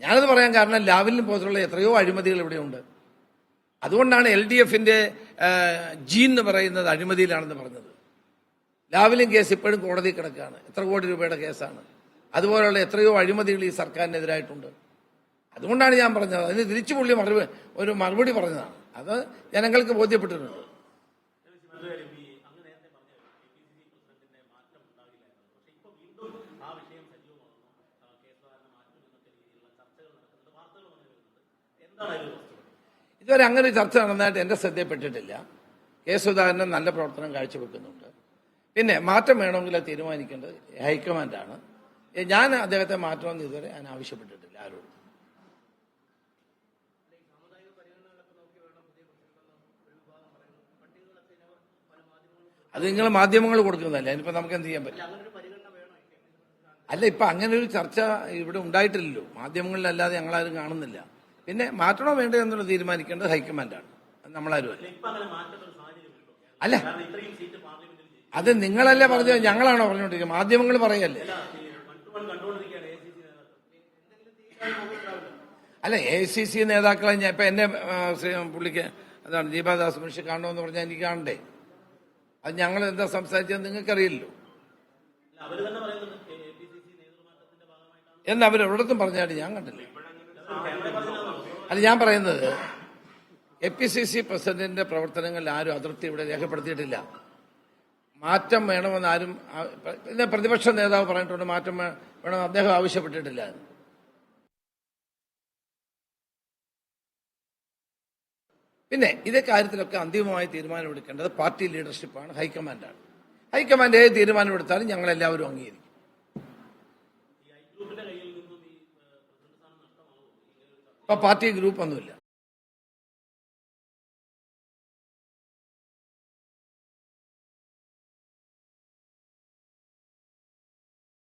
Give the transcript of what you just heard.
ഞാനത് പറയാൻ കാരണം ലാവലിനും പോലുള്ള എത്രയോ അഴിമതികൾ ഇവിടെയുണ്ട്. അതുകൊണ്ടാണ് എൽ ഡി എഫിന്റെ ജീൻ എന്ന് പറയുന്നത് അഴിമതിയിലാണെന്ന് പറഞ്ഞത്. ലാവലിൻ കേസ് ഇപ്പോഴും കോടതി കിടക്കുകയാണ്. എത്ര കോടി രൂപയുടെ കേസാണ്. അതുപോലെയുള്ള എത്രയോ അഴിമതികൾ ഈ സർക്കാരിനെതിരായിട്ടുണ്ട്. അതുകൊണ്ടാണ് ഞാൻ പറഞ്ഞത്. അതിന് തിരിച്ചു പുള്ളി മറുപടി ഒരു മറുപടി പറഞ്ഞതാണ്. അത് ജനങ്ങൾക്ക് ബോധ്യപ്പെട്ടിട്ടുണ്ട്. ഇതുവരെ അങ്ങനെ ഒരു ചർച്ച നടന്നതായിട്ട് എന്റെ ശ്രദ്ധയിൽപ്പെട്ടിട്ടില്ല. കെ സുധാകരൻ നല്ല പ്രവർത്തനം കാഴ്ചവെക്കുന്നുണ്ട്. പിന്നെ മാറ്റം വേണമെങ്കിൽ തീരുമാനിക്കേണ്ടത് ഹൈക്കമാൻഡാണ്. ആണ് ഞാൻ അദ്ദേഹത്തെ മാറ്റണമെന്ന് ഇതുവരെ ഞാൻ ആവശ്യപ്പെട്ടിട്ടില്ല ആരോടും. അത് നിങ്ങൾ മാധ്യമങ്ങൾ കൊടുക്കുന്നതല്ലേ? അതിനിപ്പോ നമുക്ക് എന്ത് ചെയ്യാൻ പറ്റും? അല്ല ഇപ്പൊ അങ്ങനെ ഒരു ചർച്ച ഇവിടെ ഉണ്ടായിട്ടില്ലല്ലോ. മാധ്യമങ്ങളിലല്ലാതെ ഞങ്ങളാരും കാണുന്നില്ല. പിന്നെ മാറ്റണോ വേണ്ടോ എന്നുള്ള തീരുമാനിക്കേണ്ടത് ഹൈക്കമാൻഡാണ്. നമ്മളാരും അല്ല. അല്ല. അത് നിങ്ങളല്ലേ പറഞ്ഞു ഞങ്ങളാണോ പറഞ്ഞുകൊണ്ടിരിക്കുന്നത്? മാധ്യമങ്ങൾ പറയല്ലേ? അല്ല എ സി സി നേതാക്കളെ ഞാൻ ഇപ്പൊ എന്നെ പുള്ളിക്ക് അതാണ് ദീപാദാസ് മനുഷ്യ കാണണമെന്ന് പറഞ്ഞാൽ എനിക്ക് കാണണ്ടേ? അത് ഞങ്ങൾ എന്താ സംസാരിച്ചത് നിങ്ങൾക്കറിയില്ലോ എന്ന് അവർ എവിടത്തും പറഞ്ഞായിട്ട് ഞാൻ കണ്ടില്ല. അല്ല ഞാൻ പറയുന്നത് എ പി സി സി പ്രസിഡന്റിന്റെ പ്രവർത്തനങ്ങളിൽ ആരും അതൃപ്തി ഇവിടെ രേഖപ്പെടുത്തിയിട്ടില്ല. മാറ്റം വേണമെന്ന് ആരും പിന്നെ പ്രതിപക്ഷ നേതാവ് പറഞ്ഞിട്ടുണ്ട് മാറ്റം വേണമെന്ന് അദ്ദേഹം ആവശ്യപ്പെട്ടിട്ടില്ല. പിന്നെ ഇതേ കാര്യത്തിലൊക്കെ അന്തിമമായി തീരുമാനമെടുക്കേണ്ടത് പാർട്ടി ലീഡർഷിപ്പാണ് ഹൈക്കമാൻഡാണ്. ഹൈക്കമാൻഡ് ഏത് തീരുമാനമെടുത്താലും ഞങ്ങളെല്ലാവരും അംഗീകരിക്കും. ഇപ്പൊ പാർട്ടി ഗ്രൂപ്പ് ഒന്നുമില്ല.